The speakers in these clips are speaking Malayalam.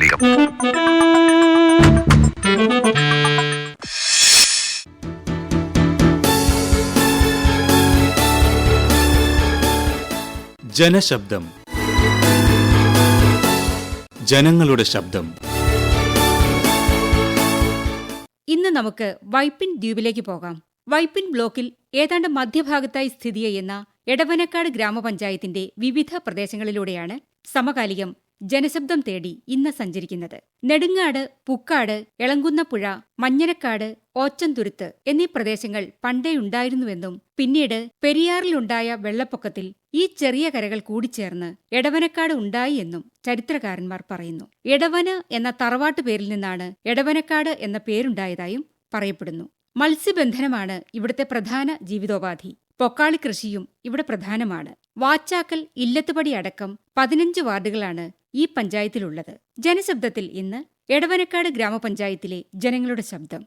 സമകാലികം ജനശബ്ദം. ജനങ്ങളുടെ ശബ്ദം. ഇന്ന് നമുക്ക് വൈപ്പിൻ ദ്വീപിലേക്ക് പോകാം. വൈപ്പിൻ ബ്ലോക്കിൽ ഏതാണ്ട് മധ്യഭാഗത്തായി സ്ഥിതി ചെയ്യുന്ന എടവനക്കാട് ഗ്രാമപഞ്ചായത്തിന്റെ വിവിധ പ്രദേശങ്ങളിലൂടെയാണ് സമകാലികം ജനശബ്ദം തേടി ഇന്ന് സഞ്ചരിക്കുന്നത്. നെടുങ്ങാട് പുക്കാട് എളങ്കുന്നപ്പുഴ മഞ്ഞനക്കാട് ഓച്ചന്തുരുത്ത് എന്നീ പ്രദേശങ്ങൾ പണ്ടേയുണ്ടായിരുന്നുവെന്നും പിന്നീട് പെരിയാറിലുണ്ടായ വെള്ളപ്പൊക്കത്തിൽ ഈ ചെറിയ കരകൾ കൂടിച്ചേർന്ന് എടവനക്കാട് ഉണ്ടായി എന്നും ചരിത്രകാരന്മാർ പറയുന്നു. എടവന് എന്ന തറവാട്ട് പേരിൽ നിന്നാണ് എടവനക്കാട് എന്ന പേരുണ്ടായതായും പറയപ്പെടുന്നു. മത്സ്യബന്ധനമാണ് ഇവിടുത്തെ പ്രധാന ജീവിതോപാധി. പൊക്കാളി കൃഷിയും ഇവിടെ പ്രധാനമാണ്. വാച്ചാക്കൽ ഇല്ലത്തുപടി അടക്കം പതിനഞ്ച് വാർഡുകളാണ് ഈ പഞ്ചായത്തിലുള്ളത്. ജനശബ്ദത്തിൽ ഇന്ന് എടവനക്കാട് ഗ്രാമപഞ്ചായത്തിലെ ജനങ്ങളുടെ ശബ്ദം.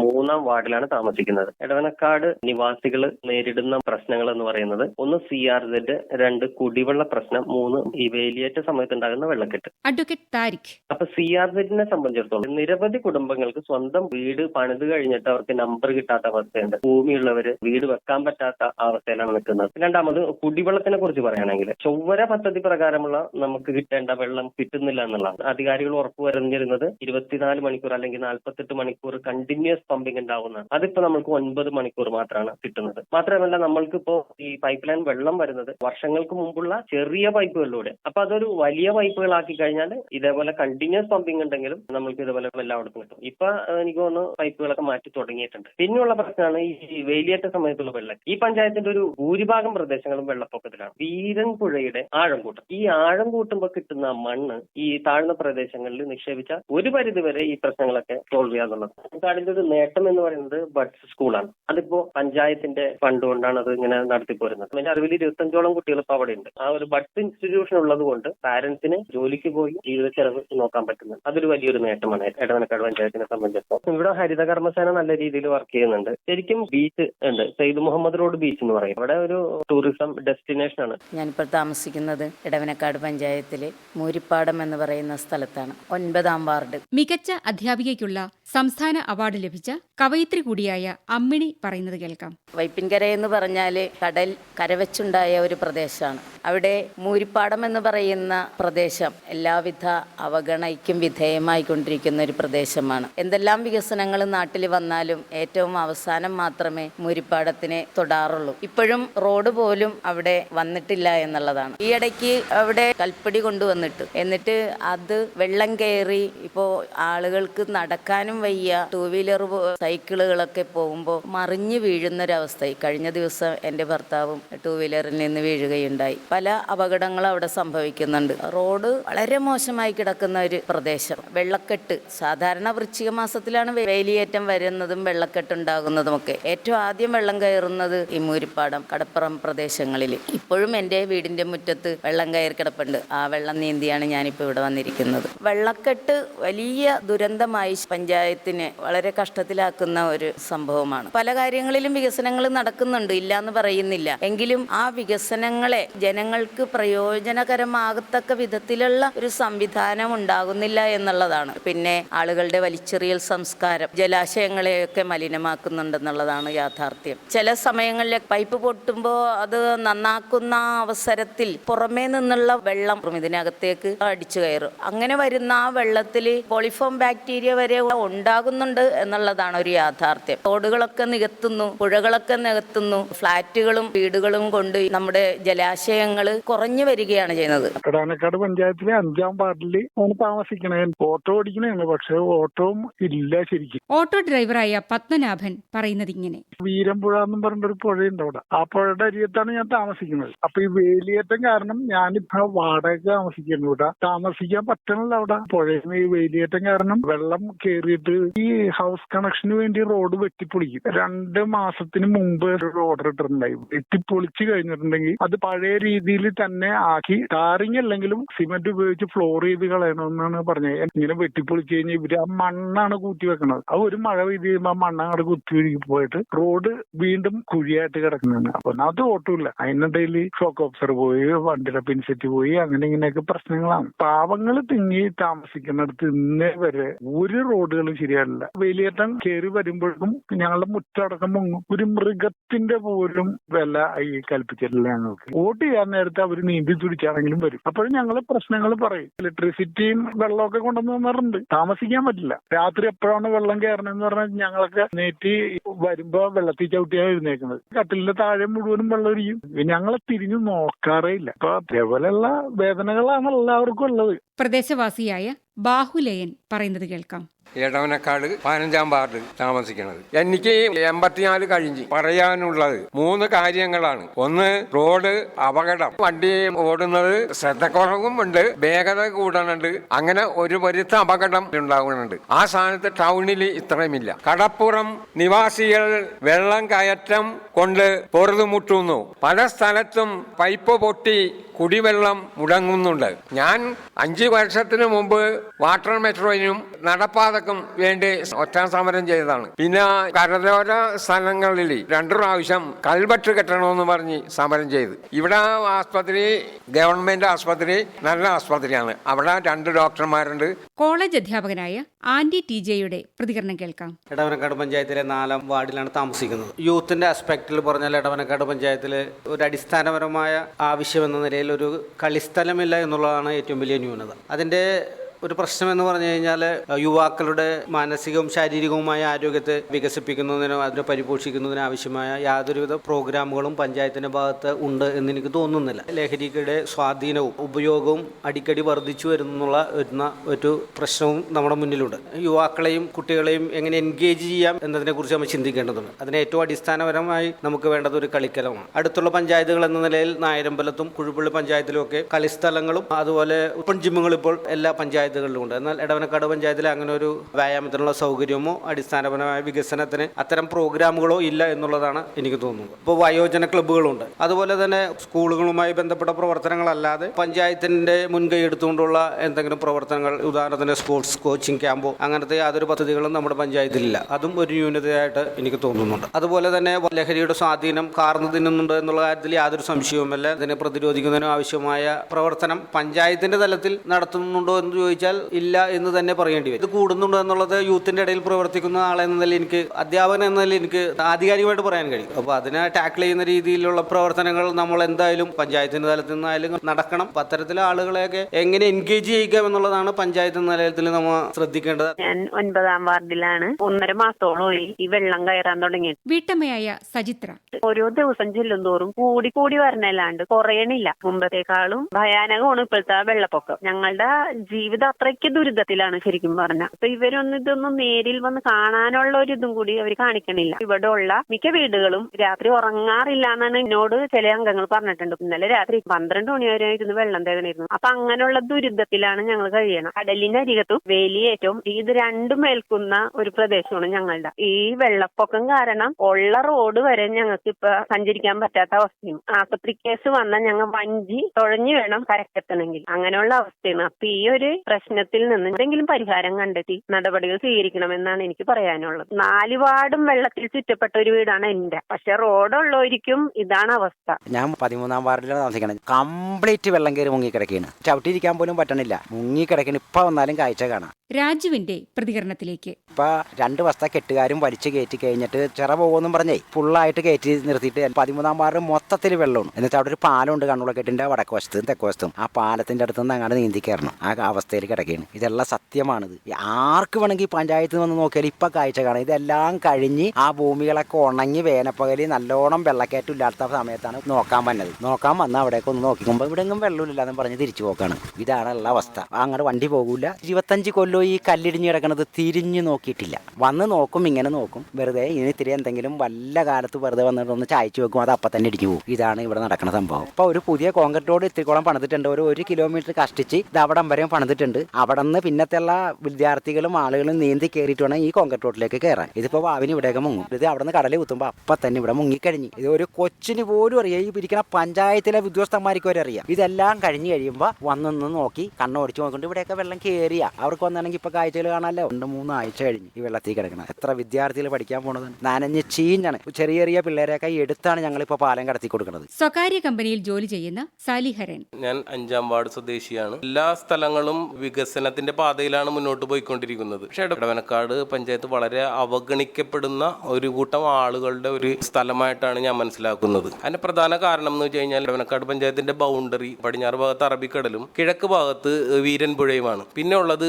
മൂന്നാം വാർഡിലാണ് താമസിക്കുന്നത്. എടവനക്കാട് നിവാസികൾ നേരിടുന്ന പ്രശ്നങ്ങൾ എന്ന് പറയുന്നത് ഒന്ന് സി ആർ സെഡ് രണ്ട് കുടിവെള്ള പ്രശ്നം മൂന്ന് ഈ വേലിയേറ്റ സമയത്ത് ഉണ്ടാകുന്ന വെള്ളക്കെട്ട്. അഡ്വക്കേറ്റ് താരിഖ് അപ്പൊ സി ആർ സെഡിനെ സംബന്ധിച്ചിടത്തോളം നിരവധി കുടുംബങ്ങൾക്ക് സ്വന്തം വീട് പണിത് കഴിഞ്ഞിട്ട് അവർക്ക് നമ്പർ കിട്ടാത്ത അവസ്ഥയുണ്ട്. ഭൂമിയുള്ളവര് വീട് വെക്കാൻ പറ്റാത്ത അവസ്ഥയിലാണ് നിൽക്കുന്നത്. രണ്ടാമത് കുടിവെള്ളത്തിനെ കുറിച്ച് പറയുകയാണെങ്കിൽ ചൊവ്വര പദ്ധതി പ്രകാരമുള്ള നമുക്ക് കിട്ടേണ്ട വെള്ളം കിട്ടുന്നില്ല എന്നുള്ളതാണ്. അധികാരികൾ ഉറപ്പുവരുന്നിരുന്നത് ഇരുപത്തിനാല് മണിക്കൂർ അല്ലെങ്കിൽ നാൽപ്പത്തെട്ട് മണിക്കൂർ കണ്ടിന്യൂസ് പമ്പിംഗ് ഉണ്ടാവുന്നതാണ് അതിപ്പോ നമുക്ക് ഒൻപത് മണിക്കൂർ മാത്രമാണ് കിട്ടുന്നത്. മാത്രമല്ല നമ്മൾക്കിപ്പോ ഈ പൈപ്പ് ലൈൻ വെള്ളം വരുന്നത് വർഷങ്ങൾക്ക് മുമ്പുള്ള ചെറിയ പൈപ്പുകളിലൂടെ അപ്പൊ അതൊരു വലിയ പൈപ്പുകളാക്കി കഴിഞ്ഞാൽ ഇതേപോലെ കണ്ടിന്യൂസ് പമ്പിംഗ് ഉണ്ടെങ്കിലും നമ്മൾക്ക് ഇതേപോലെ വെള്ളം എല്ലായിടത്തും കിട്ടും. ഇപ്പൊ എനിക്ക് തോന്നുന്നു പൈപ്പുകളൊക്കെ മാറ്റി തുടങ്ങിയിട്ടുണ്ട്. പിന്നെയുള്ള പ്രശ്നമാണ് ഈ വേലിയേറ്റ സമയത്തുള്ള വെള്ളം. ഈ പഞ്ചായത്തിന്റെ ഒരു ഭൂരിഭാഗം പ്രദേശങ്ങളും വെള്ളപ്പൊക്കത്തിലാണ്. വീരൻ പുഴയുടെ ആഴം കൂട്ടം ഈ ആഴം കൂട്ടുമ്പോൾ കിട്ടുന്ന മണ്ണ് ഈ താഴ്ന്ന പ്രദേശങ്ങളിൽ നിക്ഷേപിച്ച ഒരു പരിധി വരെ ഈ പ്രശ്നങ്ങളൊക്കെ സോൾവ് ചെയ്യാന്നുള്ളത്. അതിന്റെ ഒരു നേട്ടം എന്ന് പറയുന്നത് ബഡ്സ് സ്കൂളാണ്. അതിപ്പോ പഞ്ചായത്തിന്റെ ഫണ്ട് കൊണ്ടാണ് അത് ഇങ്ങനെ നടത്തിപ്പോരുന്നത് എന്റെ അറിവിൽ ഇരുപത്തഞ്ചോളം കുട്ടികൾ ഇപ്പൊ അവിടെ ഉണ്ട് ആ ഒരു ബഡ്സ് ഇൻസ്റ്റിറ്റ്യൂഷൻ ഉള്ളത് കൊണ്ട് പാരന്റ്സിന് ജോലിക്ക് പോയി ജീവിത ചെലവ് നോക്കാൻ പറ്റുന്നത് അതൊരു വലിയൊരു നേട്ടമാണ്. എടവനക്കാട് പഞ്ചായത്തിനെ സംബന്ധിച്ചിടത്തോളം. ഇവിടെ ഹരിത കർമ്മസേന നല്ല രീതിയിൽ വർക്ക് ചെയ്യുന്നുണ്ട്. ശരിക്കും ബീച്ച് ഉണ്ട്. സെയ്ദ് മുഹമ്മദ് റോഡ് ബീച്ച് എന്ന് പറയും. അവിടെ ഒരു ടൂറിസം ഡെസ്റ്റിനേഷൻ ആണ്. ഞാനിപ്പോൾ താമസിക്കുന്നത് ഇടവനക്കാട് പഞ്ചായത്തിലെ മൂരിപ്പാടം എന്ന് പറയുന്ന സ്ഥലത്താണ്. ഒൻപതാം വാർഡ്. മികച്ച അധ്യാപികയ്ക്കുള്ള സംസ്ഥാന അവാർഡ് ലഭിച്ച. കവയിത്രി കൂടിയായ അമ്മിണി പറയുന്നത് കേൾക്കാം. വൈപ്പിൻകര എന്ന് പറഞ്ഞാൽ കടൽ കരവച്ചുണ്ടായ ഒരു പ്രദേശമാണ്. അവിടെ മൂരിപ്പാടം എന്ന് പറയുന്ന പ്രദേശം എല്ലാവിധ അവഗണയ്ക്കും വിധേയമായിക്കൊണ്ടിരിക്കുന്ന ഒരു പ്രദേശമാണ്. എന്തെല്ലാം വികസനങ്ങൾ നാട്ടിൽ വന്നാലും ഏറ്റവും അവസാനം മാത്രമേ മൂരിപ്പാടത്തിനെ തൊടാറുള്ളൂ. ഇപ്പോഴും റോഡ് പോലും അവിടെ വന്നിട്ടില്ല എന്നുള്ളതാണ്. ഈ ഇടയ്ക്ക് അവിടെ കൽപ്പടി കൊണ്ടുവന്നിട്ട്. എന്നിട്ട് അത് വെള്ളം കയറി ഇപ്പോൾ ആളുകൾക്ക് നടക്കാനും വയ്യ. ടൂ വീലർ സൈക്കിളുകളൊക്കെ പോകുമ്പോൾ മറിഞ്ഞു വീഴുന്നൊരവസ്ഥ. കഴിഞ്ഞ ദിവസം എന്റെ ഭർത്താവും ടൂ വീലറിൽ നിന്ന് വീഴുകയുണ്ടായി. പല അപകടങ്ങളും അവിടെ സംഭവിക്കുന്നുണ്ട്. റോഡ് വളരെ മോശമായി കിടക്കുന്ന ഒരു പ്രദേശം. വെള്ളക്കെട്ട്. സാധാരണ വൃശ്ചിക മാസത്തിലാണ് വേലിയേറ്റം വരുന്നതും വെള്ളക്കെട്ട് ഉണ്ടാകുന്നതും ഒക്കെ. ഏറ്റവും ആദ്യം വെള്ളം കയറുന്നത് ഈ മൂരിപ്പാടം കടപ്പുറം പ്രദേശങ്ങളിൽ. ഇപ്പോഴും എന്റെ വീടിന്റെ മുറ്റത്ത് വെള്ളം കയറി കിടപ്പുണ്ട്. ആ വെള്ളം നീന്തിയാണ് ഞാനിപ്പോൾ ഇവിടെ വന്നിരിക്കുന്നത്. വെള്ളക്കെട്ട് വലിയ ദുരന്തമായി പഞ്ചായത്തിനെ വളരെ കഷ്ടത്തിലാക്കുന്ന ഒരു സംഭവമാണ്. പല കാര്യങ്ങളിലും വികസനങ്ങൾ നടക്കുന്നുണ്ട്. ഇല്ല എന്ന് പറയുന്നില്ല. എങ്കിലും ആ വികസനങ്ങളെ ജനങ്ങൾക്ക് പ്രയോജനകരമാകത്തക്ക വിധത്തിലുള്ള ഒരു സംവിധാനം ഉണ്ടാകുന്നില്ല എന്നുള്ളതാണ്. പിന്നെ ആളുകളുടെ വലിച്ചെറിയൽ സംസ്കാരം ജലാശയങ്ങളെയൊക്കെ മലിനമാക്കുന്നുണ്ടെന്നുള്ളതാണ് യാഥാർത്ഥ്യം. ചില സമയങ്ങളിൽ പൈപ്പ് പൊട്ടുമ്പോൾ അത് നന്നാക്കുന്ന അവസരത്തിൽ പുറമേ നിന്നുള്ള വെള്ളം ഇതിനകത്തേക്ക് അടിച്ചു കയറും. അങ്ങനെ വരുന്ന ആ വെള്ളത്തിൽ പോളിഫോം ബാക്ടീരിയ വരെ ഉണ്ടാകുന്നുണ്ട് എന്നുള്ളതാണ് ഒരു യാഥാർത്ഥ്യം. തോടുകളൊക്കെ നികത്തുന്നു പുഴകളൊക്കെ നികത്തുന്നു ഫ്ളാറ്റുകളും വീടുകളും കൊണ്ട് നമ്മുടെ ജലാശയങ്ങൾ കുറഞ്ഞു വരികയാണ് ചെയ്യുന്നത്. കടാനക്കാട് പഞ്ചായത്തിലെ അഞ്ചാം വാർഡിൽ ആണ് താമസിക്കണേ. ഓട്ടോ ഓടിക്കണേണ്. പക്ഷെ ഓട്ടോ ഇല്ല ശരിക്കും. ഓട്ടോ ഡ്രൈവറായ പത്മനാഭൻ പറയുന്നത് ഇങ്ങനെ. വീരമ്പുഴ എന്നും പറഞ്ഞൊരു പുഴയുണ്ട് അവിടെ. ആ പുഴയുടെ അരിയത്താണ് ഞാൻ താമസിക്കുന്നത്. അപ്പൊ ഈ വേലിയേറ്റം കാരണം ഞാനിപ്പോ വാടക താമസിക്കുന്നു ഇവിടെ. താമസിക്കാൻ പറ്റണല്ലോ അവിടെ. പുഴയിൽ ഈ വേലിയേറ്റം കാരണം വെള്ളം കേറിയിട്ട് ഈ ഹൗസ് കണക്ഷന് വേണ്ടി റോഡ് വെട്ടിപ്പൊളിക്കും. രണ്ട് മാസത്തിന് മുമ്പ് ഒരു ഓർഡർ ഇട്ടിട്ടുണ്ടായി. വെട്ടിപ്പൊളിച്ച് കഴിഞ്ഞിട്ടുണ്ടെങ്കിൽ അത് പഴയ രീതിയിൽ തന്നെ ആക്കി ടാറിങ് അല്ലെങ്കിലും സിമെന്റ് ഉപയോഗിച്ച് ഫ്ലോർ ചെയ്ത് കളയണമെന്നാണ് പറഞ്ഞത്. ഇങ്ങനെ വെട്ടിപ്പൊളിച്ച് കഴിഞ്ഞാൽ ഇവർ ആ മണ്ണാണ് കൂട്ടി വെക്കുന്നത് അത് ഒരു മഴ പെയ്ത് കഴിയുമ്പോൾ ആ മണ്ണ് അങ്ങോട്ട് കുത്തി ഒഴുകി പോയിട്ട് റോഡ് വീണ്ടും കുഴിയായിട്ട് കിടക്കുന്നതാണ്. അപ്പൊ അത് ഓട്ടമില്ല. അതിനിടയിൽ ഷോക്ക് ഓഫീസർ പോയി വണ്ടിയുടെ പിൻസെറ്റ് പോയി അങ്ങനെ ഇങ്ങനെയൊക്കെ പ്രശ്നങ്ങളാണ്. പാവങ്ങൾ തിങ്ങി താമസിക്കുന്നിടത്ത് ഇന്നേ വരെ ഒരു റോഡുകളും ശരിയല്ല വേലിയേറ്റം കയറി വരുമ്പോഴും ഞങ്ങളുടെ മുറ്റടക്കം മുങ്ങും. ഒരു മൃഗത്തിന്റെ പോലും വില ഈ കൽപ്പിച്ചിട്ടില്ല ഞങ്ങൾക്ക്. വോട്ട് ചെയ്യാൻ നേരത്തെ അവർ നീന്തി തുടിച്ചാണെങ്കിലും വരും. അപ്പോഴും ഞങ്ങൾ പ്രശ്നങ്ങൾ പറയും. ഇലക്ട്രിസിറ്റിയും വെള്ളമൊക്കെ കൊണ്ടുവന്ന് തന്നിട്ടുണ്ട് താമസിക്കാൻ പറ്റില്ല. രാത്രി എപ്പോഴാണ് വെള്ളം കയറണമെന്ന് പറഞ്ഞാൽ ഞങ്ങളൊക്കെ നേറ്റി വരുമ്പോ വെള്ളത്തിൽ ചവിട്ടിയാണ് എഴുന്നേക്കുന്നത്. കട്ടിലിന്റെ താഴെ മുഴുവനും വെള്ളം ഇരിക്കും ഞങ്ങളെ തിരിഞ്ഞു നോക്കാറേ ഇല്ല. അപ്പൊ അതേപോലെയുള്ള വേദനകളാണ് എല്ലാവർക്കും ഉള്ളത്. പ്രദേശവാസിയായ ബാഹുലയൻ പറയുന്നത് കേൾക്കാം. എടവനക്കാട് പതിനഞ്ചാം വാർഡ് താമസിക്കുന്നത് എനിക്ക് എൺപത്തിനാല് കഴിഞ്ഞ് പറയാനുള്ളത് മൂന്ന് കാര്യങ്ങളാണ്. ഒന്ന് റോഡ് അപകടം. വണ്ടി ഓടുന്നത് ശ്രദ്ധക്കുറവും ഉണ്ട് വേഗത കൂടണുണ്ട് അങ്ങനെ ഒരു വരുത്ത അപകടം ഉണ്ടാകുന്നുണ്ട്. ആ സ്ഥാനത്ത് ടൗണിൽ ഇത്രയുമില്ല. കടപ്പുറം നിവാസികൾ വെള്ളം കയറ്റം കൊണ്ട് പൊറുതുമുട്ടുന്നു. പല സ്ഥലത്തും പൈപ്പ് പൊട്ടി കുടിവെള്ളം മുടങ്ങുന്നുണ്ട്. ഞാൻ അഞ്ചു വർഷത്തിന് മുമ്പ് വാട്ടർ മെട്രോയിനും നടപ്പാതക്കും വേണ്ടി ഒറ്റാം സമരം ചെയ്തതാണ്. പിന്നെ കരതോര സ്ഥലങ്ങളിൽ രണ്ടു പ്രാവശ്യം കൽവട്ട് കെട്ടണമെന്ന് പറഞ്ഞ് സമരം ചെയ്തു. ഇവിടെ ആസ്പത്രി ഗവൺമെന്റ് ആസ്പത്രി നല്ല ആസ്പത്രിയാണ്. അവിടെ രണ്ട് ഡോക്ടർമാരുണ്ട്. കോളേജ് അധ്യാപകനായ ആന്റി ടി ജെയുടെ പ്രതികരണം കേൾക്കാം. എടവനക്കാട് പഞ്ചായത്തിലെ നാലാം വാർഡിലാണ് താമസിക്കുന്നത്. യൂത്തിന്റെ ആസ്പെക്റ്റിൽ പറഞ്ഞാൽ എടവനക്കാട് പഞ്ചായത്തിൽ ഒരു അടിസ്ഥാനപരമായ ആവശ്യം എന്ന നിലയിൽ ഒരു കളിസ്ഥലമില്ല എന്നുള്ളതാണ് ഏറ്റവും വലിയ ന്യൂനത. അതിന്റെ ഒരു പ്രശ്നം എന്ന് പറഞ്ഞു കഴിഞ്ഞാൽ യുവാക്കളുടെ മാനസികവും ശാരീരികവുമായ ആരോഗ്യത്തെ വികസിപ്പിക്കുന്നതിനും അതിനെ പരിപോഷിക്കുന്നതിനും ആവശ്യമായ യാതൊരുവിധ പ്രോഗ്രാമുകളും പഞ്ചായത്തിന്റെ ഭാഗത്ത് ഉണ്ട് എന്ന് എനിക്ക് തോന്നുന്നില്ല. ലഹരിയുടെ സ്വാധീനവും ഉപയോഗവും അടിക്കടി വർദ്ധിച്ചു വരുന്നുള്ള വരുന്ന ഒരു പ്രശ്നവും നമ്മുടെ മുന്നിലുണ്ട്. യുവാക്കളെയും കുട്ടികളെയും എങ്ങനെ എൻഗേജ് ചെയ്യാം എന്നതിനെക്കുറിച്ച് നമ്മൾ ചിന്തിക്കേണ്ടതുണ്ട്. അതിന് ഏറ്റവും അടിസ്ഥാനപരമായി നമുക്ക് വേണ്ടത് ഒരു കളിക്കലമാണ്. അടുത്തുള്ള പഞ്ചായത്തുകൾ എന്ന നിലയിൽ നായരമ്പലത്തും കുഴുപ്പള്ളി പഞ്ചായത്തിലും ഒക്കെ കളിസ്ഥലങ്ങളും അതുപോലെ ഓപ്പൺ ജിമ്മുകൾ ഇപ്പോൾ എല്ലാ പഞ്ചായത്തുകളിലും ഉണ്ട് എന്നാൽ എടവനക്കാട് പഞ്ചായത്തിൽ അങ്ങനെ ഒരു വ്യായാമത്തിനുള്ള സൗകര്യമോ അടിസ്ഥാനപരമായ വികസനത്തിന് അത്തരം പ്രോഗ്രാമുകളോ ഇല്ല എന്നുള്ളതാണ് എനിക്ക് തോന്നുന്നത്. ഇപ്പോൾ വയോജന ക്ലബ്ബുകളുണ്ട്. അതുപോലെ തന്നെ സ്കൂളുകളുമായി ബന്ധപ്പെട്ട പ്രവർത്തനങ്ങളല്ലാതെ പഞ്ചായത്തിന്റെ മുൻകൈ എടുത്തുകൊണ്ടുള്ള എന്തെങ്കിലും പ്രവർത്തനങ്ങൾ ഉദാഹരണത്തിന് സ്പോർട്സ് കോച്ചിങ് ക്യാമ്പോ അങ്ങനത്തെ യാതൊരു പദ്ധതികളും നമ്മുടെ പഞ്ചായത്തിലില്ല. അതും ഒരു ന്യൂനതയായിട്ട് എനിക്ക് തോന്നുന്നുണ്ട്. അതുപോലെ തന്നെ ലഹരിയുടെ സ്വാധീനം കാർന്നു തിന്നുന്നുണ്ട് എന്നുള്ള കാര്യത്തിൽ യാതൊരു സംശയവുമല്ല. ഇതിനെ പ്രതിരോധിക്കുന്നതിനും ആവശ്യമായ പ്രവർത്തനം പഞ്ചായത്തിന്റെ തലത്തിൽ നടത്തുന്നുണ്ടോ എന്ന് ചോദിച്ചാൽ ഇല്ല എന്ന് തന്നെ പറയേണ്ടി വരും. ഇത് കൂടുന്നുണ്ടോ എന്നുള്ളത് യൂത്തിന്റെ ഇടയിൽ പ്രവർത്തിക്കുന്ന ആളെന്ന നിലയിൽ എനിക്ക് അധ്യാപകൻ എന്ന നിലയിൽ എനിക്ക് ആധികാരികമായിട്ട് പറയാൻ കഴിയും. അപ്പോൾ അതിനെ ടാക്കിൾ ചെയ്യുന്ന രീതിയിലുള്ള പ്രവർത്തനങ്ങൾ നമ്മൾ എന്തായാലും പഞ്ചായത്തിന്റെ തലത്തിൽ നിന്നായാലും നടക്കണം. അത്തരത്തിലെ ആളുകളെയൊക്കെ എങ്ങനെ എൻഗേജ് ചെയ്യിക്കാം എന്നുള്ളതാണ് പഞ്ചായത്ത് നിലയത്തിൽ നമ്മൾ ശ്രദ്ധിക്കേണ്ടത്. ഞാൻ ഒൻപതാം വാർഡിലാണ്. ഒന്നര മാസത്തോളമായി ഈ വെള്ളം കയറാൻ തുടങ്ങി വീട്ടമ്മയായ സജിത്ര. ഓരോ ദിവസം ചെല്ലുന്തോറും കൂടി കൂടി വരണല്ലാണ്ട് കുറയണില്ല. മുമ്പത്തേക്കാളും ഭയാനകമാണ് ഇപ്പോഴത്തെ വെള്ളപ്പൊക്കം. ഞങ്ങളുടെ ജീവിതം അത്രയ്ക്ക് ദുരിതത്തിലാണ് ശരിക്കും പറഞ്ഞ. അപ്പൊ ഇവരൊന്നും ഇതൊന്നും നേരിൽ വന്ന് കാണാനുള്ള ഒരു ഇതും കൂടി അവർ കാണിക്കണില്ല. ഇവിടെ ഉള്ള മിക്ക വീടുകളും രാത്രി ഉറങ്ങാറില്ല എന്നാണ് എന്നോട് ചില അംഗങ്ങൾ പറഞ്ഞിട്ടുണ്ട്. ഇന്നലെ രാത്രി പന്ത്രണ്ട് മണി വരെ ഇരുന്ന് വെള്ളം തേകണിരുന്നു അപ്പൊ അങ്ങനെയുള്ള ദുരിതത്തിലാണ് ഞങ്ങൾ കഴിയണം. കടലിന്റെ അരികത്തും വേലിയേറ്റവും ഇത് രണ്ടും മേൽക്കുന്ന ഒരു പ്രദേശമാണ് ഞങ്ങളുടെ. ഈ വെള്ളപ്പൊക്കം കാരണം ഉള്ള റോഡ് വരെ ഞങ്ങൾക്ക് ഇപ്പൊ സഞ്ചരിക്കാൻ പറ്റാത്ത അവസ്ഥയും. ആശുപത്രി കേസ് വന്നാൽ ഞങ്ങൾ വഞ്ചി തുഴഞ്ഞു വേണം കരക്കെത്തണമെങ്കിൽ. അങ്ങനെയുള്ള അവസ്ഥയാണ്. അപ്പൊ ഈ ഒരു പ്രശ്നത്തിൽ നിന്ന് എന്തെങ്കിലും പരിഹാരം കണ്ടെത്തി നടപടികൾ സ്വീകരിക്കണമെന്നാണ് എനിക്ക് പറയാനുള്ളത്. നാല് വാർഡും വെള്ളത്തിൽ ചുറ്റപ്പെട്ട ഒരു വീടാണ് എന്റെ പക്ഷെ റോഡുള്ളവർക്കും ഇതാണ് അവസ്ഥ. ഞാൻ പതിമൂന്നാം വാർഡിലാണ് താമസിക്കണം കംപ്ലീറ്റ് വെള്ളം കയറി മുങ്ങി കിടക്കുകയാണ് ചവിട്ടിയിരിക്കാൻ പോലും പറ്റണില്ല. മുങ്ങി കിടക്കണ ഇപ്പൊ വന്നാലും കാഴ്ച കാണാം. രാജുവിന്റെ പ്രതികരണത്തിലേക്ക്. ഇപ്പൊ രണ്ട് വസ്ത കെട്ടുകാരും വലിച്ചു കയറ്റി കഴിഞ്ഞിട്ട് ചിറ പോകുമെന്നും പറഞ്ഞേ ഫുള്ളായിട്ട് കയറ്റി നിർത്തിയിട്ട് പതിമൂന്നാം വാർഡ് മൊത്തത്തിൽ വെള്ളമാണ്. എന്നിട്ട് അവിടെ ഒരു പാലമുണ്ട് കണ്ണുളക്കെട്ടിന്റെ വടക്ക് വശത്തും തെക്ക് വശത്തും. ആ പാലത്തിന്റെ അടുത്ത് നിന്ന് അങ്ങോട്ട് നീന്തി കയറണം. ആ അവസ്ഥയിൽ കിടക്കുകയാണ് ഇതെല്ലാം സത്യമാണിത്. ആർക്ക് വേണമെങ്കിൽ പഞ്ചായത്ത് വന്ന് നോക്കിയാൽ ഇപ്പൊ കാഴ്ച കാണാം. ഇതെല്ലാം കഴിഞ്ഞ് ആ ഭൂമികളൊക്കെ ഉണങ്ങി വേനപ്പകലി നല്ലോണം വെള്ളക്കയറ്റം ഇല്ലാത്ത സമയത്താണ് നോക്കാൻ വന്നത്. നോക്കാൻ വന്ന അവിടേക്ക് ഒന്ന് നോക്കിക്കുമ്പോൾ ഇവിടെ എങ്ങും വെള്ളമില്ലാന്ന് പറഞ്ഞ് തിരിച്ചു പോക്കാണ്. ഇതാണ് ഉള്ള അവസ്ഥ. അങ്ങോട്ട് വണ്ടി പോകൂല. ഇരുപത്തഞ്ച് കൊല്ലം ഈ കല്ലിടിഞ്ഞ് കിടക്കുന്നത് തിരിഞ്ഞു നോക്കിയിട്ടില്ല. വന്ന് നോക്കും ഇങ്ങനെ നോക്കും. വെറുതെ ഇനി ഇത്തിരി എന്തെങ്കിലും വല്ല കാലത്ത് വെറുതെ വന്നിട്ട് ഒന്ന് ചായച്ചു വെക്കും അത് അപ്പം തന്നെ ഇടിഞ്ഞു പോകും. ഇതാണ് ഇവിടെ നടക്കുന്ന സംഭവം. ഇപ്പോൾ ഒരു പുതിയ കോൺക്രീറ്റ് റോഡ് ഇത്തിരിക്കോളം പണിതിട്ടുണ്ട്. ഒരു ഒരു കിലോമീറ്റർ കഷ്ടിച്ച് ഇത് അവിടം വരെയും പണിതിട്ടുണ്ട്. അവിടെ നിന്ന് പിന്നത്തെയുള്ള വിദ്യാർത്ഥികളും ആളുകളും നീന്തി കയറിയിട്ട് വേണം ഈ കോൺക്രീറ്റ് റോഡിലേക്ക് കയറാൻ. ഇതിപ്പോൾ വാവിന് ഇവിടെയൊക്കെ മുങ്ങും. ഇത് അവിടെ നിന്ന് കടലിൽ കുത്തുമ്പോൾ അപ്പം തന്നെ ഇവിടെ മുങ്ങിക്കഴിഞ്ഞു. ഇത് ഒരു കൊച്ചിന് പോലും അറിയാം. ഈ ഇരിക്കുന്ന പഞ്ചായത്തിലെ ഉദ്യോഗസ്ഥന്മാർക്ക് വരെ അറിയാം. ഇതെല്ലാം കഴിഞ്ഞ് കഴിയുമ്പോൾ വന്നൊന്ന് നോക്കി കണ്ണോടിച്ച് നോക്കിയിട്ട് ഇവിടെയൊക്കെ വെള്ളം കയറിയാ അവർക്ക് വന്നാണെങ്കിൽ ഇപ്പൊ കാഴ്ചകൾ കാണാമല്ലോ രണ്ട് മൂന്ന് ആഴ്ച കഴിഞ്ഞ് ഈ വെള്ളത്തിൽ കിടക്കണം എത്ര വിദ്യാർത്ഥികൾ പഠിക്കാൻ പോണത്? നനഞ്ഞ് ചീഞ്ഞാണ്. ചെറിയ ചെറിയ പിള്ളേരെയൊക്കെ എടുത്താണ് ഞങ്ങളിപ്പോൾ പാലം കടത്തി കൊടുക്കുന്നത് സ്വകാര്യ കമ്പനിയിൽ ജോലി ചെയ്യുന്ന സാലിഹരൻ. ഞാൻ അഞ്ചാം വാർഡ് സ്വദേശിയാണ്. എല്ലാ സ്ഥലങ്ങളും വികസനത്തിന്റെ പാതയിലാണ് മുന്നോട്ട് പോയിക്കൊണ്ടിരിക്കുന്നത്. പക്ഷേ ഇടവനക്കാട് പഞ്ചായത്ത് വളരെ അവഗണിക്കപ്പെടുന്ന ഒരു കൂട്ടം ആളുകളുടെ ഒരു സ്ഥലമായിട്ടാണ് ഞാൻ മനസ്സിലാക്കുന്നത്. അതിന്റെ പ്രധാന കാരണം എന്ന് വെച്ച് കഴിഞ്ഞാൽ ഇടവനക്കാട് പഞ്ചായത്തിന്റെ ബൗണ്ടറി പടിഞ്ഞാറ് ഭാഗത്ത് അറബിക്കടലും കിഴക്ക് ഭാഗത്ത് വീരൻപുഴയുമാണ്. പിന്നെ ഉള്ളത്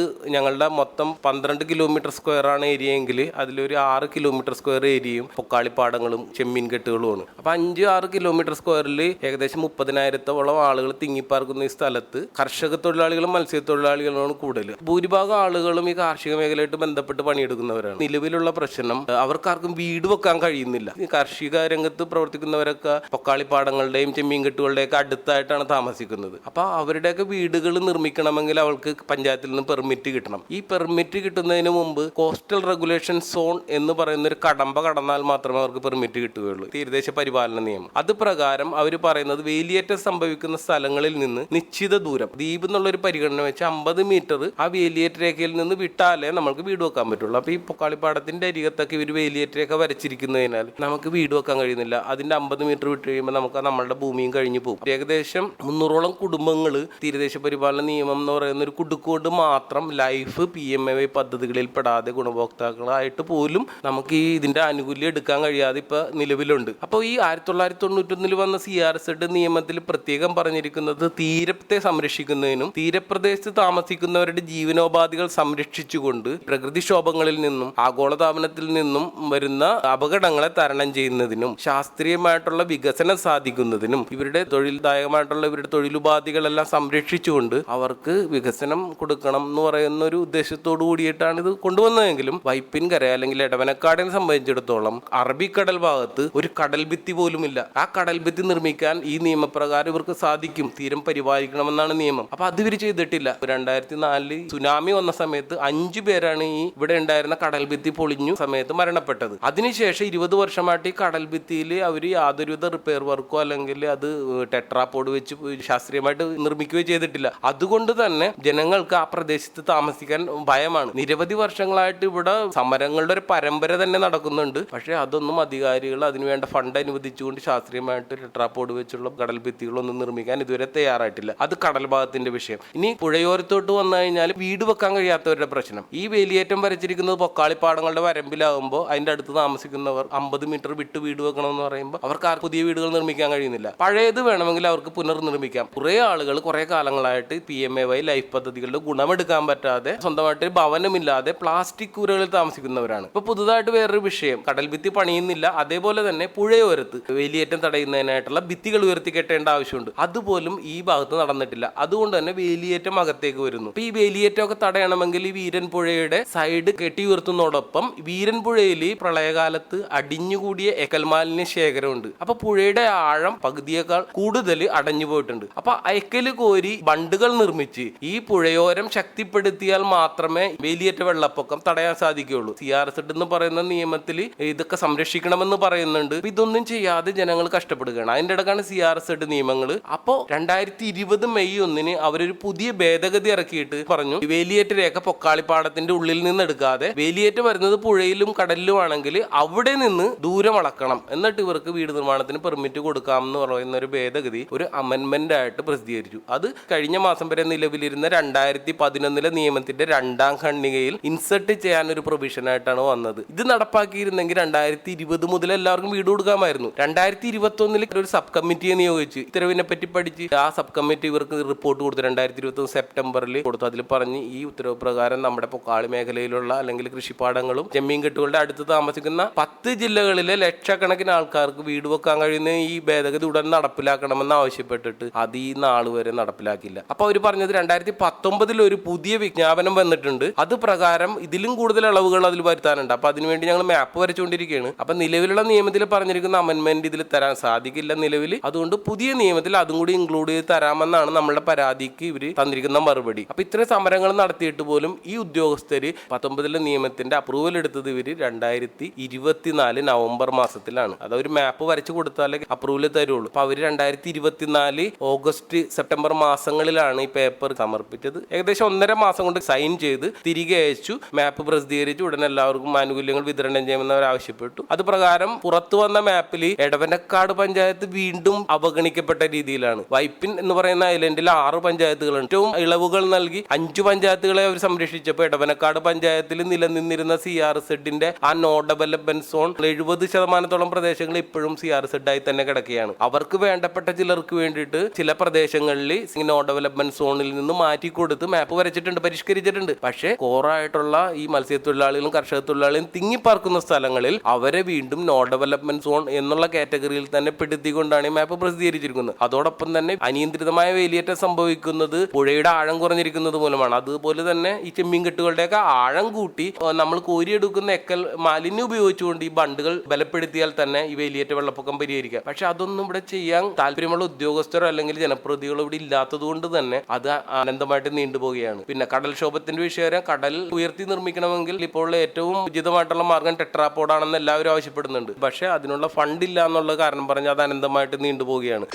ഞങ്ങളുടെ മൊത്തം പന്ത്രണ്ട് കിലോമീറ്റർ സ്ക്വയർ ആണ് ഏരിയ എങ്കിൽ അതിലൊരു ആറ് കിലോമീറ്റർ സ്ക്വയർ ഏരിയയും പൊക്കാളിപ്പാടങ്ങളും ചെമ്മീൻ കെട്ടുകളുമാണ്. അപ്പൊ അഞ്ച് ആറ് കിലോമീറ്റർ സ്ക്വയറിൽ ഏകദേശം മുപ്പതിനായിരത്തോളം ആളുകൾ തിങ്ങിപ്പാർക്കുന്ന ഈ സ്ഥലത്ത് കർഷക തൊഴിലാളികളും മത്സ്യത്തൊഴിലാളികളുമാണ് കൂടുതൽ. ഭൂരിഭാഗം ആളുകളും ഈ കാർഷിക മേഖലയായിട്ട് ബന്ധപ്പെട്ട് പണിയെടുക്കുന്നവരാണ്. നിലവിലുള്ള പ്രശ്നം അവർക്കാർക്കും വീട് വെക്കാൻ കഴിയുന്നില്ല. ഈ കാർഷിക രംഗത്ത് പ്രവർത്തിക്കുന്നവരൊക്കെ പൊക്കാളിപ്പാടങ്ങളുടെയും ചെമ്മീൻ കെട്ടുകളുടെയൊക്കെ അടുത്തായിട്ടാണ് താമസിക്കുന്നത്. അപ്പൊ അവരുടെയൊക്കെ വീടുകൾ നിർമ്മിക്കണമെങ്കിൽ അവൾക്ക് പഞ്ചായത്തിൽ നിന്ന് പെർമിറ്റ് കിട്ടണം. ഈ പെർമിറ്റ് കിട്ടുന്നതിന് മുമ്പ് കോസ്റ്റൽ റെഗുലേഷൻ സോൺ എന്ന് പറയുന്ന ഒരു കടമ്പ കടന്നാൽ മാത്രമേ അവർക്ക് പെർമിറ്റ് കിട്ടുകയുള്ളൂ. തീരദേശ പരിപാലന നിയമം. അത് പ്രകാരം അവർ പറയുന്നത് വേലിയേറ്റം സംഭവിക്കുന്ന സ്ഥലങ്ങളിൽ നിന്ന് നിശ്ചിത ദൂരം ദ്വീപ് എന്നുള്ളൊരു പരിഗണന വെച്ച് അമ്പത് മീറ്റർ ആ വേലിയേറ്റ രേഖയിൽ നിന്ന് വിട്ടാലേ നമുക്ക് വീട് വെക്കാൻ പറ്റുള്ളൂ. അപ്പൊ ഈ പൊക്കാളിപ്പാടത്തിന്റെ അരികത്തൊക്കെ ഇവർ വേലിയേറ്റ രേഖ വരച്ചിരിക്കുന്നതിനാൽ നമുക്ക് വീട് വെക്കാൻ കഴിയുന്നില്ല. അതിന്റെ അമ്പത് മീറ്റർ വിട്ട് കഴിയുമ്പോൾ നമുക്ക് നമ്മളുടെ ഭൂമിയും കഴിഞ്ഞു പോകും. ഏകദേശം മുന്നൂറോളം കുടുംബങ്ങൾ തീരദേശ പരിപാലന നിയമം എന്ന് പറയുന്ന ഒരു കുടുക്കോട് മാത്രം life P M A Y പദ്ധതികളിൽ പെടാതെ ഗുണഭോക്താക്കളായിട്ട് പോലും നമുക്ക് ഈ ഇതിന്റെ ആനുകൂല്യം എടുക്കാൻ കഴിയാതെ ഇപ്പൊ നിലവിലുണ്ട്. അപ്പോൾ ഈ ആയിരത്തി തൊള്ളായിരത്തി തൊണ്ണൂറ്റൊന്നിൽ വന്ന സി ആർ സെഡ് നിയമത്തിൽ പ്രത്യേകം പറഞ്ഞിരിക്കുന്നത് തീരത്തെ സംരക്ഷിക്കുന്നതിനും തീരപ്രദേശത്ത് താമസിക്കുന്നവരുടെ ജീവനോപാധികൾ സംരക്ഷിച്ചുകൊണ്ട് പ്രകൃതിക്ഷോഭങ്ങളിൽ നിന്നും ആഗോളതാപനത്തിൽ നിന്നും വരുന്ന അപകടങ്ങളെ തരണം ചെയ്യുന്നതിനും ശാസ്ത്രീയമായിട്ടുള്ള വികസനം സാധിക്കുന്നതിനും ഇവരുടെ തൊഴിൽദായകമായിട്ടുള്ള ഇവരുടെ തൊഴിലുപാധികളെല്ലാം സംരക്ഷിച്ചുകൊണ്ട് അവർക്ക് വികസനം കൊടുക്കണം എന്ന് പറയുന്ന ഒരു ഉദ്ദേശത്തോടു കൂടിയിട്ടാണ് ഇത് കൊണ്ടുവന്നതെങ്കിലും വൈപ്പിൻകര അല്ലെങ്കിൽ ഇടവനക്കാടിനെ സംബന്ധിച്ചിടത്തോളം അറബിക്കടൽ ഭാഗത്ത് ഒരു കടൽ ഭിത്തി പോലുമില്ല. ആ കടൽ ഭിത്തി നിർമ്മിക്കാൻ ഈ നിയമപ്രകാരം ഇവർക്ക് സാധിക്കും. തീരം പരിപാലിക്കണമെന്നാണ് നിയമം. അപ്പൊ അത് ഇവർ ചെയ്തിട്ടില്ല. രണ്ടായിരത്തി നാലിൽ സുനാമി വന്ന സമയത്ത് അഞ്ചു പേരാണ് ഈ ഇവിടെ ഉണ്ടായിരുന്ന കടൽ ഭിത്തി പൊളിഞ്ഞു സമയത്ത് മരണപ്പെട്ടത്. അതിനുശേഷം ഇരുപത് വർഷമായിട്ട് ഈ കടൽ ഭിത്തിയിൽ അവർ യാതൊരുവിധ റിപ്പയർ വർക്കോ അല്ലെങ്കിൽ അത് ടെട്രാപ്പോഡ് വെച്ച് ശാസ്ത്രീയമായിട്ട് നിർമ്മിക്കുകയോ ചെയ്തിട്ടില്ല. അതുകൊണ്ട് തന്നെ ജനങ്ങൾക്ക് ആ പ്രദേശത്ത് താമസിക്കാൻ ഭയമാണ്. നിരവധി വർഷങ്ങളായിട്ട് ഇവിടെ സമരങ്ങളുടെ ഒരു പരമ്പര തന്നെ നടക്കുന്നുണ്ട്. പക്ഷേ അതൊന്നും അധികാരികൾ അതിനുവേണ്ട ഫണ്ട് അനുവദിച്ചുകൊണ്ട് ശാസ്ത്രീയമായിട്ട് ടെട്രാപ്പോഡ് വെച്ചുള്ള കടൽ ഭിത്തികളൊന്നും നിർമ്മിക്കാൻ ഇതുവരെ തയ്യാറായിട്ടില്ല. അത് കടൽ ഭാഗത്തിന്റെ വിഷയം. ഇനി പുഴയോരത്തോട്ട് വന്നു കഴിഞ്ഞാൽ വീട് വെക്കാൻ കഴിയാത്തവരുടെ പ്രശ്നം. ഈ വേലിയേറ്റം വരച്ചിരിക്കുന്നത് പൊക്കാളിപ്പാടങ്ങളുടെ വരമ്പിലാകുമ്പോൾ അതിന്റെ അടുത്ത് താമസിക്കുന്നവർ അമ്പത് മീറ്റർ വിട്ട് വീട് വെക്കണം എന്ന് പറയുമ്പോൾ അവർക്ക് ആ പുതിയ വീടുകൾ നിർമ്മിക്കാൻ കഴിയുന്നില്ല. പഴയത് വേണമെങ്കിൽ അവർക്ക് പുനർനിർമ്മിക്കാം. കുറെ ആളുകൾ കുറെ കാലങ്ങളായിട്ട് P M A Y life പദ്ധതികളുടെ ഗുണമെടുക്കാൻ പറ്റാതെ സ്വന്തമായിട്ട് ഒരു ഭവനമില്ലാതെ പ്ലാസ്റ്റിക് കൂരകളിൽ താമസിക്കുന്നവരാണ്. ഇപ്പൊ പുതുതായിട്ട് വേറൊരു വിഷയം. കടൽ ഭിത്തി പണിയുന്നില്ല. അതേപോലെ തന്നെ പുഴയോരത്ത് വേലിയേറ്റം തടയുന്നതിനായിട്ടുള്ള ഭിത്തികൾ ഉയർത്തി കെട്ടേണ്ട ആവശ്യമുണ്ട്. അതുപോലും ഈ ഭാഗത്ത് നടന്നിട്ടില്ല. അതുകൊണ്ട് തന്നെ വേലിയേറ്റം അകത്തേക്ക് വരുന്നു. ഇപ്പൊ ഈ വേലിയേറ്റം ഒക്കെ തടയണമെങ്കിൽ ഈ വീരൻപുഴയുടെ സൈഡ് കെട്ടി ഉയർത്തുന്നതോടൊപ്പം വീരൻപുഴയിൽ ഈ പ്രളയകാലത്ത് അടിഞ്ഞുകൂടിയ എക്കൽമാലിന്യ ശേഖരമുണ്ട്. അപ്പൊ പുഴയുടെ ആഴം പകുതിയേക്കാൾ കൂടുതൽ അടഞ്ഞു പോയിട്ടുണ്ട് അപ്പൊ അയക്കൽ കോരി ബണ്ടുകൾ നിർമ്മിച്ച് ഈ പുഴയോരം ശക്തിപ്പെടുത്തിയാൽ മാത്രമേ വേലിയേറ്റ വെള്ളപ്പൊക്കം തടയാൻ സാധിക്കുകയുള്ളൂ. സി ആർ എസ് എന്ന് പറയുന്ന നിയമത്തിൽ ഇതൊക്കെ സംരക്ഷിക്കണമെന്ന് പറയുന്നുണ്ട്. ഇതൊന്നും ചെയ്യാതെ ജനങ്ങൾ കഷ്ടപ്പെടുകയാണ്. അതിന്റെ ഇടക്കാണ് സി ആർ എസ് എഡ് നിയമങ്ങൾ. അപ്പോ രണ്ടായിരത്തി ഇരുപത് മെയ് ഒന്നിന് അവരൊരു പുതിയ ഭേദഗതി ഇറക്കിയിട്ട് പറഞ്ഞു വേലിയേറ്റ രേഖ പൊക്കാളിപ്പാടത്തിന്റെ ഉള്ളിൽ നിന്ന് എടുക്കാതെ വേലിയേറ്റ് വരുന്നത് പുഴയിലും കടലിലും ആണെങ്കിൽ അവിടെ നിന്ന് ദൂരം അളക്കണം. എന്നിട്ട് ഇവർക്ക് വീട് നിർമ്മാണത്തിന് പെർമിറ്റ് കൊടുക്കാം എന്ന് പറയുന്ന ഒരു ഭേദഗതി ഒരു അമെന്മെന്റ് ആയിട്ട് പ്രസിദ്ധീകരിച്ചു. അത് കഴിഞ്ഞ മാസം വരെ നിലവിലിരുന്ന രണ്ടായിരത്തി പതിനൊന്നിലെ നിയമത്തിന്റെ രണ്ടാം ഖണ്ഡികയിൽ ഇൻസെർട്ട് ചെയ്യാൻ ഒരു പ്രൊവിഷൻ ആയിട്ടാണ് വന്നത്. ഇത് നടപ്പാക്കിയിരുന്നെങ്കിൽ രണ്ടായിരത്തി ഇരുപത് മുതൽ എല്ലാവർക്കും വീട് കൊടുക്കാമായിരുന്നു. രണ്ടായിരത്തി ഇരുപത്തി ഒന്നിൽ ഒരു സബ് കമ്മിറ്റിയെ നിയോഗിച്ച് ഉത്തരവിനെ പറ്റി പഠിച്ച് ആ സബ് കമ്മിറ്റി ഇവർക്ക് റിപ്പോർട്ട് കൊടുത്തു രണ്ടായിരത്തി ഇരുപത്തി സെപ്റ്റംബറിൽ കൊടുത്തു. അതിൽ പറഞ്ഞ് ഈ ഉത്തരവ് പ്രകാരം നമ്മുടെ പൊക്കാളി മേഖലയിലുള്ള അല്ലെങ്കിൽ കൃഷിപ്പാടങ്ങളും ജമ്മീൻ കെട്ടുകളുടെ അടുത്ത് താമസിക്കുന്ന പത്ത് ജില്ലകളിലെ ലക്ഷക്കണക്കിന് ആൾക്കാർക്ക് വീട് വെക്കാൻ കഴിയുന്ന ഈ ഭേദഗതി ഉടൻ നടപ്പിലാക്കണമെന്ന് ആവശ്യപ്പെട്ടിട്ട് അത് ഈ നാൾ വരെ നടപ്പിലാക്കില്ല അപ്പൊ അവർ പറഞ്ഞത് രണ്ടായിരത്തി പത്തൊമ്പതിൽ ഒരു പുതിയ വിജ്ഞാപനം വന്നിട്ടുണ്ട്. അത് പ്രകാരം ഇതിലും കൂടുതൽ ഇളവുകൾ അതിൽ വരുത്താനുണ്ട്. അപ്പൊ അതിനുവേണ്ടി ഞങ്ങൾ മാപ്പ് വരച്ചുകൊണ്ടിരിക്കുകയാണ്. അപ്പൊ നിലവിലുള്ള നിയമത്തിൽ പറഞ്ഞിരിക്കുന്ന അമെന്റ്മെന്റ് ഇതിൽ തരാൻ സാധിക്കില്ല നിലവിൽ. അതുകൊണ്ട് പുതിയ നിയമത്തിൽ അതും കൂടി ഇൻക്ലൂഡ് ചെയ്ത് തരാമെന്നാണ് നമ്മുടെ പരാതിക്ക് ഇവർ തന്നിരിക്കുന്ന മറുപടി. അപ്പൊ ഇത്രയും സമരങ്ങൾ നടത്തിയിട്ട് പോലും ഈ ഉദ്യോഗസ്ഥര് പത്തൊമ്പതിലെ നിയമത്തിന്റെ അപ്രൂവൽ എടുത്തത് ഇവർ രണ്ടായിരത്തി ഇരുപത്തിനാല് നവംബർ മാസത്തിലാണ്. അത് ഒരു മാപ്പ് വരച്ചു കൊടുത്താലേ അപ്രൂവൽ തരുള്ളൂ. അപ്പൊ അവർ രണ്ടായിരത്തി ഇരുപത്തിനാല് ഓഗസ്റ്റ് സെപ്റ്റംബർ മാസങ്ങളിലാണ് ഈ പേപ്പർ സമർപ്പിച്ചത്. ഏകദേശം ഒന്നര മാസം കൊണ്ട് സൈൻ ചെയ്ത് തിരികെ അയച്ചു. മാപ്പ് പ്രസിദ്ധീകരിച്ച്. ഉടനെ എല്ലാവർക്കും ആനുകൂല്യങ്ങൾ വിതരണം ചെയ്യുമെന്ന് അവർ ആവശ്യപ്പെട്ടു. അത് പ്രകാരം പുറത്തു വന്ന മാപ്പിൽ എടവനക്കാട് പഞ്ചായത്ത് വീണ്ടും അവഗണിക്കപ്പെട്ട രീതിയിലാണ്. വൈപ്പിൻ എന്ന് പറയുന്ന ഐലൻഡിൽ ആറ് പഞ്ചായത്തുകളുണ്ട്. ഏറ്റവും ഇളവുകൾ നൽകി അഞ്ചു പഞ്ചായത്തുകളെ അവർ സംരക്ഷിച്ചപ്പോൾ എടവനക്കാട് പഞ്ചായത്തിൽ നിലനിന്നിരുന്ന സി ആർ സെഡിന്റെ ആ നോ ഡെവലപ്മെന്റ് സോൺ എഴുപത് ശതമാനത്തോളം പ്രദേശങ്ങൾ ഇപ്പോഴും സി ആർ സെഡ് ആയി തന്നെ കിടക്കുകയാണ്. അവർക്ക് വേണ്ടപ്പെട്ട ചിലർക്ക് വേണ്ടിയിട്ട് ചില പ്രദേശങ്ങളിൽ നോ ഡെവലപ്മെന്റ് സോണിൽ നിന്ന് മാറ്റി കൊടുത്ത് മാപ്പ് വരച്ചിട്ടുണ്ട് പരിഷ്കരിച്ചിട്ടുണ്ട് പക്ഷേ കോറായിട്ടുള്ള ഈ മത്സ്യത്തൊഴിലാളികളും കർഷക തൊഴിലാളികളും തിങ്ങിപ്പാർക്കുന്ന സ്ഥലങ്ങളിൽ അവരെ വീണ്ടും നോൺ ഡെവലപ്മെന്റ് സോൺ എന്നുള്ള കാറ്റഗറിയിൽ തന്നെ പെടുത്തിക്കൊണ്ടാണ് ഈ മാപ്പ് പ്രസിദ്ധീകരിച്ചിരിക്കുന്നത്. അതോടൊപ്പം തന്നെ അനിയന്ത്രിതമായ വേലിയേറ്റം സംഭവിക്കുന്നത് പുഴയുടെ ആഴം കുറഞ്ഞിരിക്കുന്നത് മൂലമാണ്. അതുപോലെ തന്നെ ഈ ചെമ്മീൻ കെട്ടുകളുടെയൊക്കെ ആഴം കൂട്ടി നമ്മൾ കോരിയെടുക്കുന്ന എക്കൽ മാലിന്യം ഉപയോഗിച്ചുകൊണ്ട് ഈ ബണ്ടുകൾ ബലപ്പെടുത്തിയാൽ തന്നെ ഈ വേലിയേറ്റ വെള്ളപ്പൊക്കം പരിഹരിക്കാം. പക്ഷെ അതൊന്നും ഇവിടെ ചെയ്യാൻ താല്പര്യമുള്ള ഉദ്യോഗസ്ഥരോ അല്ലെങ്കിൽ ജനപ്രതിനിധികളോ ഇവിടെ ഇല്ലാത്തത് കൊണ്ട് തന്നെ അത് അനന്തമായിട്ട് നീണ്ടുപോവുകയാണ്. പിന്നെ കടൽക്ഷോഭത്തിന്റെ വിഷയം കടൽ ഉയർത്തി നിർമ്മിക്കണമെങ്കിൽ ഇപ്പോൾ ഏറ്റവും ഉചിതമായിട്ടുള്ള മാർഗം ടെട്രാപ്പോഡാണെന്ന് എല്ലാവരും ആവശ്യപ്പെടുന്നുണ്ട്. പക്ഷെ അതിനുള്ള ഫണ്ട് ഇല്ല എന്നുള്ള കാരണം പറഞ്ഞ് അത് അനന്തമായിട്ട് നീണ്ടുപോവുകയാണ്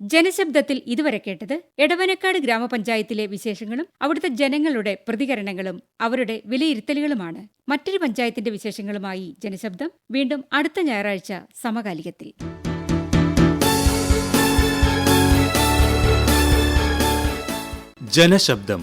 ജനശബ്ദത്തിൽ ഇതുവരെ കേട്ടത് എടവനക്കാട് ഗ്രാമപഞ്ചായത്തിലെ വിശേഷങ്ങളും അവിടുത്തെ ജനങ്ങളുടെ പ്രതികരണങ്ങളും അവരുടെ വിലയിരുത്തലുകളുമാണ്. മറ്റൊരു പഞ്ചായത്തിന്റെ വിശേഷങ്ങളുമായി ജനശബ്ദം. വീണ്ടും അടുത്ത ഞായറാഴ്ച സമകാലികത്തിൽ. ജനശബ്ദം.